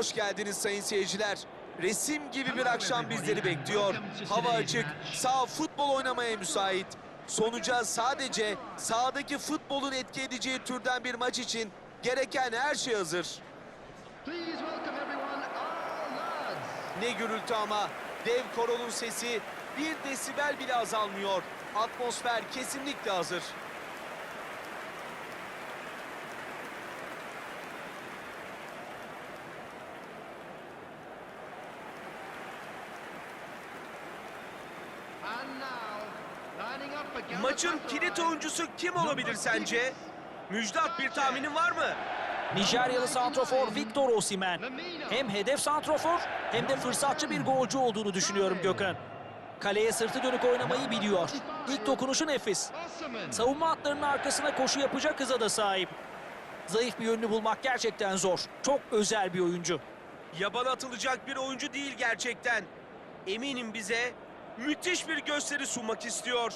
Hoş geldiniz sayın seyirciler. Resim gibi bir akşam bizleri bekliyor. Hava açık, sağ futbol oynamaya müsait. Sonuca sadece sahadaki futbolun etki edeceği türden bir maç için gereken her şey hazır. Ne gürültü ama dev koronun sesi bir desibel bile azalmıyor. Atmosfer kesinlikle hazır. Maçın kilit oyuncusu kim olabilir sence? Müjdat bir tahminin var mı? Nijeryalı santrofor Victor Osimhen. Hem hedef santrofor hem de fırsatçı bir golcü olduğunu düşünüyorum Gökhan. Kaleye sırtı dönük oynamayı biliyor. İlk dokunuşu nefis. Savunma hatlarının arkasına koşu yapacak hıza da sahip. Zayıf bir yönünü bulmak gerçekten zor. Çok özel bir oyuncu. Yabana atılacak bir oyuncu değil gerçekten. Eminim bize müthiş bir gösteri sunmak istiyor.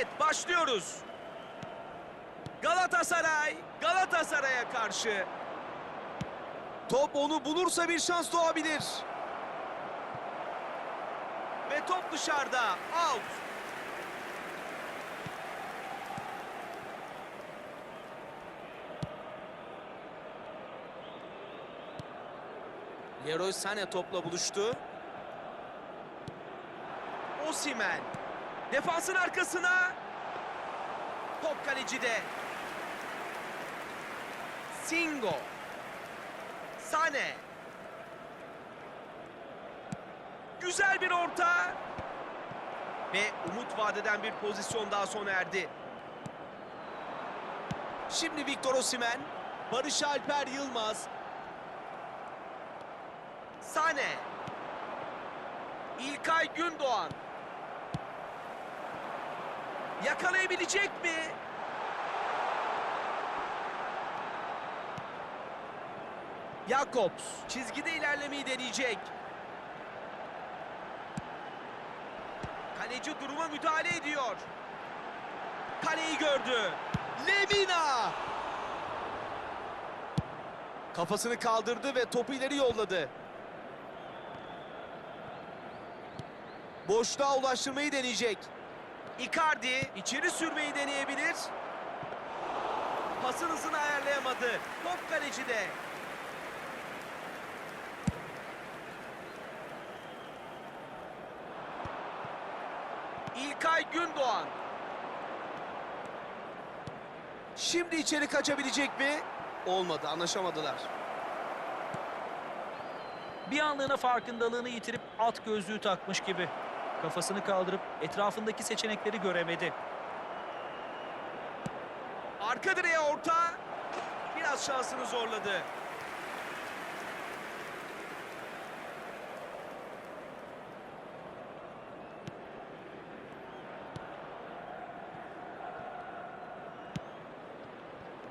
Evet başlıyoruz. Galatasaray, Galatasaray'a karşı. Top onu bulursa bir şans doğabilir. Ve top dışarıda. Out. Leroy Sané topla buluştu. Osimhen. Defansın arkasına. Top kalecide. Singo. Sane. Güzel bir orta. Ve umut vadeden bir pozisyon daha sona erdi. Şimdi Victor Osimhen. Barış Alper Yılmaz. Sane. İlkay Gündoğan. Yakalayabilecek mi? Jakobs çizgide ilerlemeyi deneyecek. Kaleci duruma müdahale ediyor. Kaleyi gördü. Lemina! Kafasını kaldırdı ve topu ileri yolladı. Boşluğa ulaştırmayı deneyecek. Icardi içeri sürmeyi deneyebilir. Pasın hızını ayarlayamadı. Top kalecide. İlkay Gündoğan. Şimdi içeri kaçabilecek mi? Olmadı, anlaşamadılar. Bir anlığına farkındalığını yitirip at gözlüğü takmış gibi. Kafasını kaldırıp etrafındaki seçenekleri göremedi. Arka direğe orta. Biraz şansını zorladı.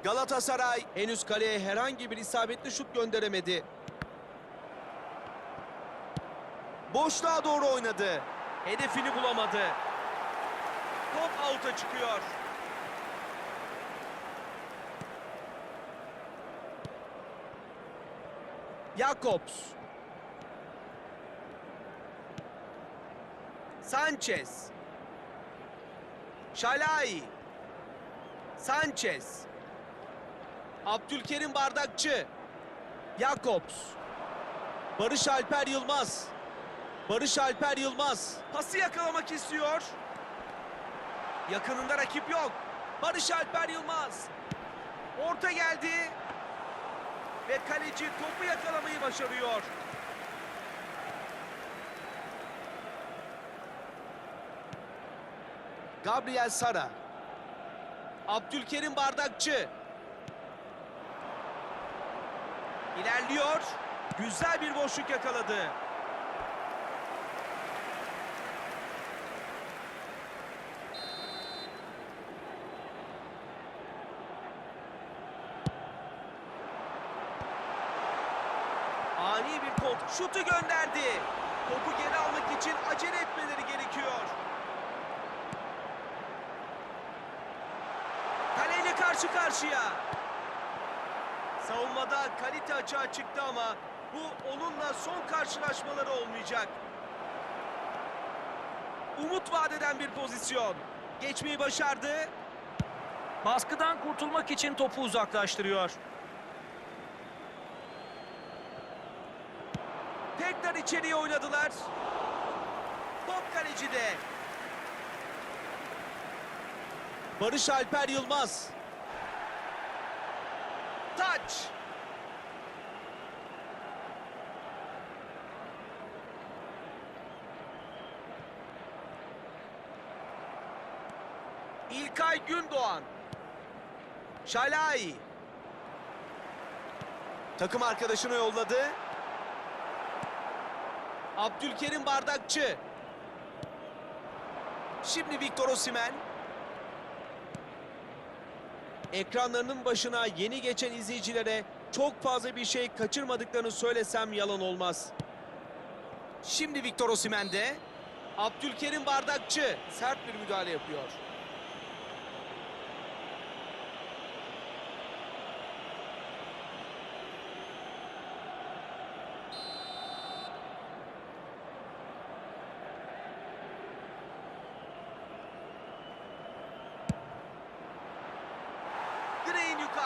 Galatasaray henüz kaleye herhangi bir isabetli şut gönderemedi. Boşluğa doğru oynadı. Hedefini bulamadı. Top out'a çıkıyor. Jakobs. Sanchez. Şalai. Sanchez. Abdülkerim Bardakçı. Jakobs. Barış Alper Yılmaz. Barış Alper Yılmaz. Pası yakalamak istiyor. Yakınında rakip yok. Barış Alper Yılmaz. Orta geldi. Ve kaleci topu yakalamayı başarıyor. Gabriel Sara. Abdülkerim Bardakçı. İlerliyor. Güzel bir boşluk yakaladı. Ani bir kont şutu gönderdi. Topu geri almak için acele etmeleri gerekiyor. Kaleyle karşı karşıya. Savunmada kalite açığa çıktı ama bu onunla son karşılaşmaları olmayacak. Umut vadeden bir pozisyon. Geçmeyi başardı. Baskıdan kurtulmak için topu uzaklaştırıyor. Tekrar içeriye oynadılar. Top kalecide. Barış Alper Yılmaz. Taç. İlkay Gündoğan. Şalai. Takım arkadaşını yolladı. Abdülkerim Bardakçı. Şimdi Victor Osimhen. Ekranlarının başına yeni geçen izleyicilere çok fazla bir şey kaçırmadıklarını söylesem yalan olmaz. Şimdi Victor Osimhen'de. Abdülkerim Bardakçı sert bir müdahale yapıyor.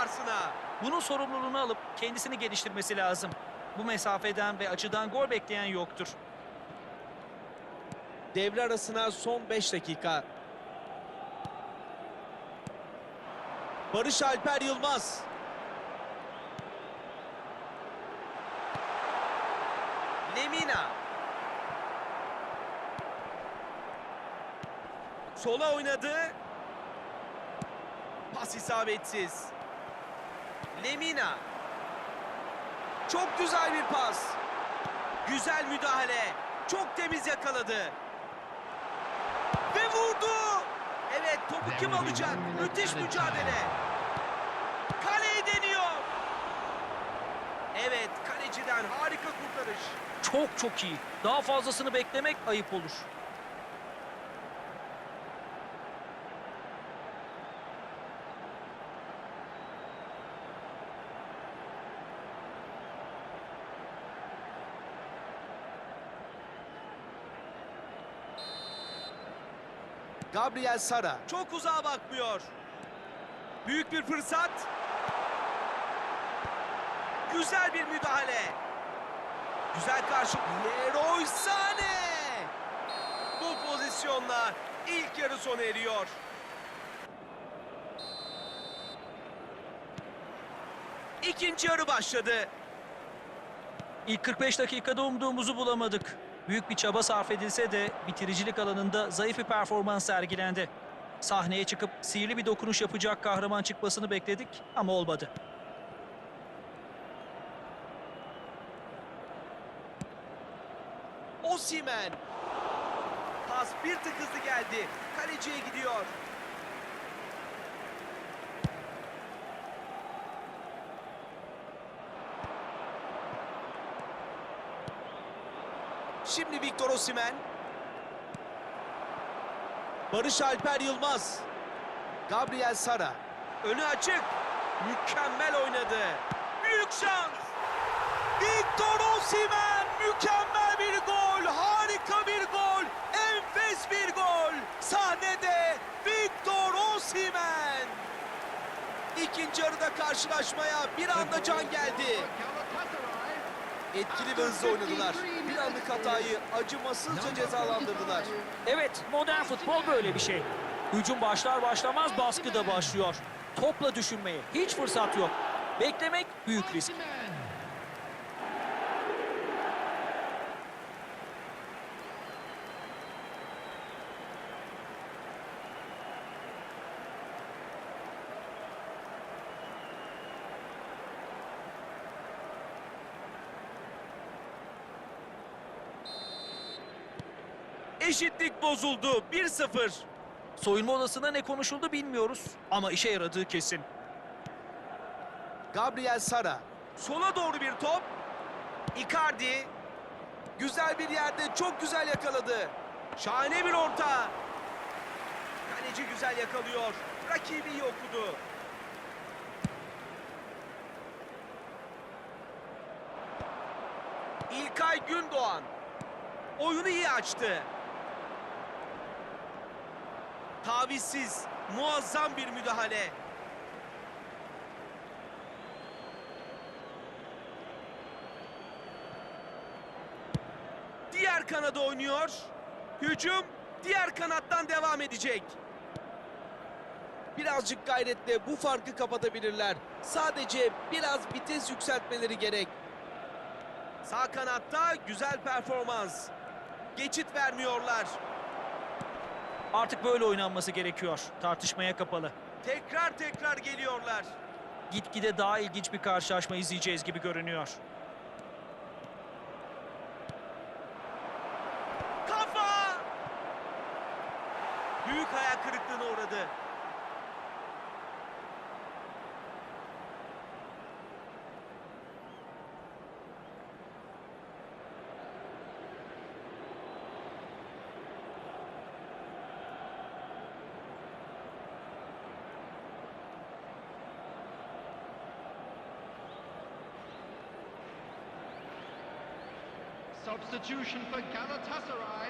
Yukarısına. Bunun sorumluluğunu alıp kendisini geliştirmesi lazım. Bu mesafeden ve açıdan gol bekleyen yoktur. Devre arasına son 5 dakika. Barış Alper Yılmaz. Lemina. Sola oynadı. Pas isabetsiz. Lemina. Çok güzel bir pas. Güzel müdahale. Çok temiz yakaladı. Ve vurdu. Evet topu kim alacak? Müthiş mücadele. Kaleyi deniyor. Evet kaleciden harika kurtarış. Çok çok iyi. Daha fazlasını beklemek ayıp olur. Gabriel Sara. Çok uzağa bakmıyor. Büyük bir fırsat. Güzel bir müdahale. Güzel karşı. Leroy Sané. Bu pozisyonla ilk yarı sona eriyor. İkinci yarı başladı. İlk 45 dakikada umduğumuzu bulamadık. Büyük bir çaba sarf edilse de bitiricilik alanında zayıf bir performans sergilendi. Sahneye çıkıp sihirli bir dokunuş yapacak kahraman çıkmasını bekledik ama olmadı. Osimen. Pas bir tık hızlı geldi. Kaleciye gidiyor. Şimdi Victor Osimen. Barış Alper Yılmaz. Gabriel Sara. Önü açık. Mükemmel oynadı. Büyük şans. Victor Osimhen mükemmel bir gol, harika bir gol, enfes bir gol. Sahnede Victor Osimhen. İkinci yarıda karşılaşmaya bir anda can geldi. Etkili ve hızlı oynadılar. Bir anlık hatayı acımasızca cezalandırdılar. Evet, modern futbol böyle bir şey. Hücum başlar başlamaz baskı da başlıyor. Topla düşünmeye hiç fırsat yok. Beklemek büyük risk. Eşitlik bozuldu. 1-0. Soyunma odasında ne konuşuldu bilmiyoruz ama işe yaradığı kesin. Gabriel Sara. Sola doğru bir top. Icardi. Güzel bir yerde çok güzel yakaladı. Şahane bir orta. Kaleci güzel yakalıyor. Rakibi iyi okudu. İlkay Gündoğan. Oyunu iyi açtı. Tavizsiz, muazzam bir müdahale. Diğer kanada oynuyor. Hücum diğer kanattan devam edecek. Birazcık gayretle bu farkı kapatabilirler. Sadece biraz vites yükseltmeleri gerek. Sağ kanatta güzel performans. Geçit vermiyorlar. Artık böyle oynanması gerekiyor. Tartışmaya kapalı. Tekrar tekrar geliyorlar. Gitgide daha ilginç bir karşılaşma izleyeceğiz gibi görünüyor. Kafa! Büyük hayal kırıklığına uğradı. Galatasaray.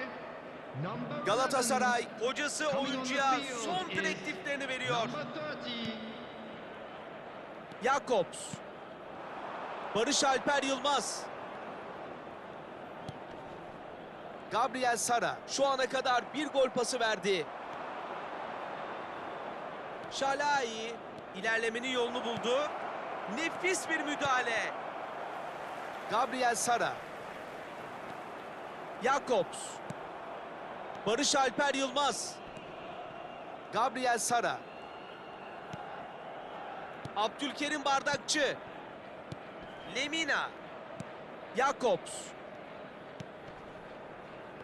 Number Galatasaray 11, hocası oyuncuya son direktiflerini veriyor. Number 30. Jakobs. Barış Alper Yılmaz. Gabriel Sara şu ana kadar bir gol pası verdi. Şalai ilerlemenin yolunu buldu. Nefis bir müdahale. Gabriel Sara. Jakobs. Barış Alper Yılmaz. Gabriel Sara. Abdülkerim Bardakçı. Lemina. Jakobs.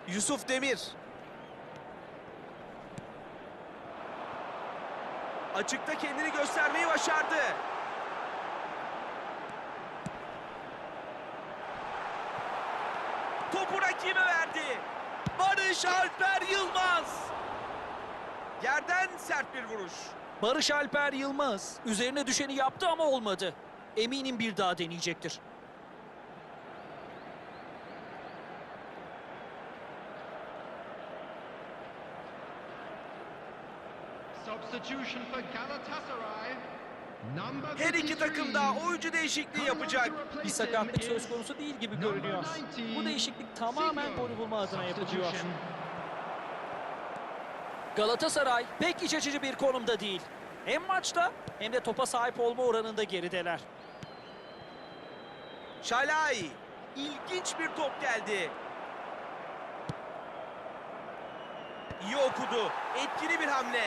Yusuf Demir. Açıkta kendini göstermeyi başardı. Topu rakibe verdi. Barış Alper Yılmaz. Yerden sert bir vuruş. Barış Alper Yılmaz üzerine düşeni yaptı ama olmadı. Eminim bir daha deneyecektir. Substitution for Galatasaray. Her iki 53. takım da oyuncu değişikliği yapacak. Bir sakatlık söz konusu değil gibi görünüyor. Bu değişiklik tamamen golü bulma adına yapılıyor. Galatasaray pek iç açıcı bir konumda değil. Hem maçta hem de topa sahip olma oranında gerideler. Şalai. İlginç bir top geldi. İyi okudu. Etkili bir hamle.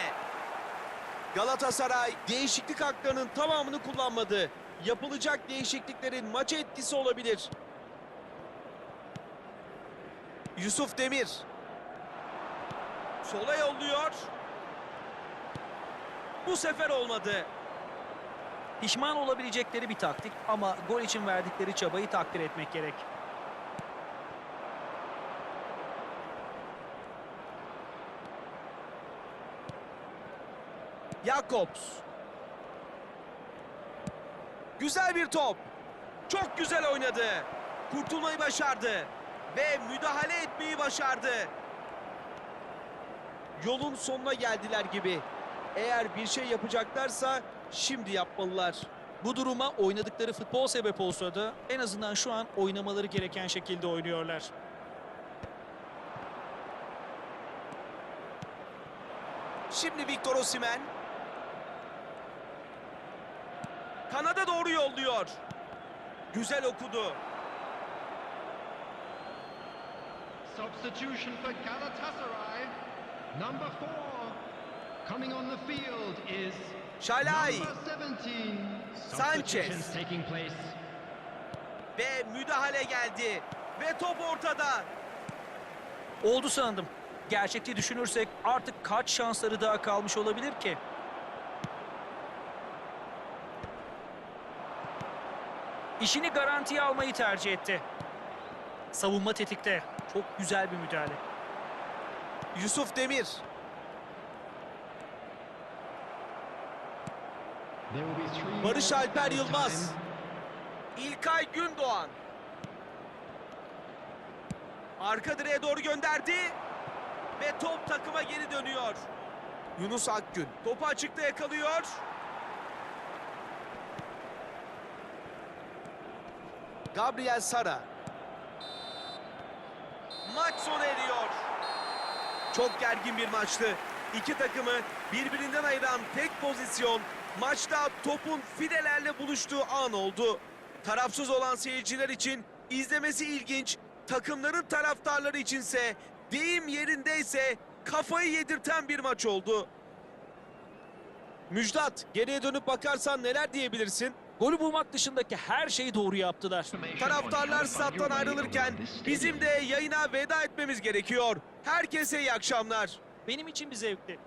Galatasaray değişiklik haklarının tamamını kullanmadı. Yapılacak değişikliklerin maça etkisi olabilir. Yusuf Demir. Sola yolluyor. Bu sefer olmadı. Pişman olabilecekleri bir taktik ama gol için verdikleri çabayı takdir etmek gerek. Jakobs. Güzel bir top. Çok güzel oynadı. Kurtulmayı başardı. Ve müdahale etmeyi başardı. Yolun sonuna geldiler gibi. Eğer bir şey yapacaklarsa şimdi yapmalılar. Bu duruma oynadıkları futbol sebep olsa da en azından şu an oynamaları gereken şekilde oynuyorlar. Şimdi Victor Osimhen. Kanada doğru yolluyor. Güzel okudu. Substitution for Galatasaray. Number four. Coming on the field is 17. Sanchez. Taking place. Ve müdahale geldi. Ve top ortada. Oldu sandım. Gerçekçi düşünürsek artık kaç şansları daha kalmış olabilir ki? İşini garantiye almayı tercih etti. Savunma tetikte. Çok güzel bir müdahale. Yusuf Demir. Barış Alper. Yılmaz. İlkay Gündoğan. Arka direğe doğru gönderdi. Ve top takıma geri dönüyor. Yunus Akgün topu açıkta yakalıyor. Gabriel Sara. Maç sona eriyor. Çok gergin bir maçtı. İki takımı birbirinden ayıran tek pozisyon maçta topun filelerle buluştuğu an oldu. Tarafsız olan seyirciler için izlemesi ilginç, takımların taraftarları içinse deyim yerindeyse kafayı yedirten bir maç oldu. Müjdat, geriye dönüp bakarsan neler diyebilirsin? Golü bulmak dışındaki her şeyi doğru yaptılar. Taraftarlar stat'tan ayrılırken bizim de yayına veda etmemiz gerekiyor. Herkese iyi akşamlar. Benim için bir zevkti.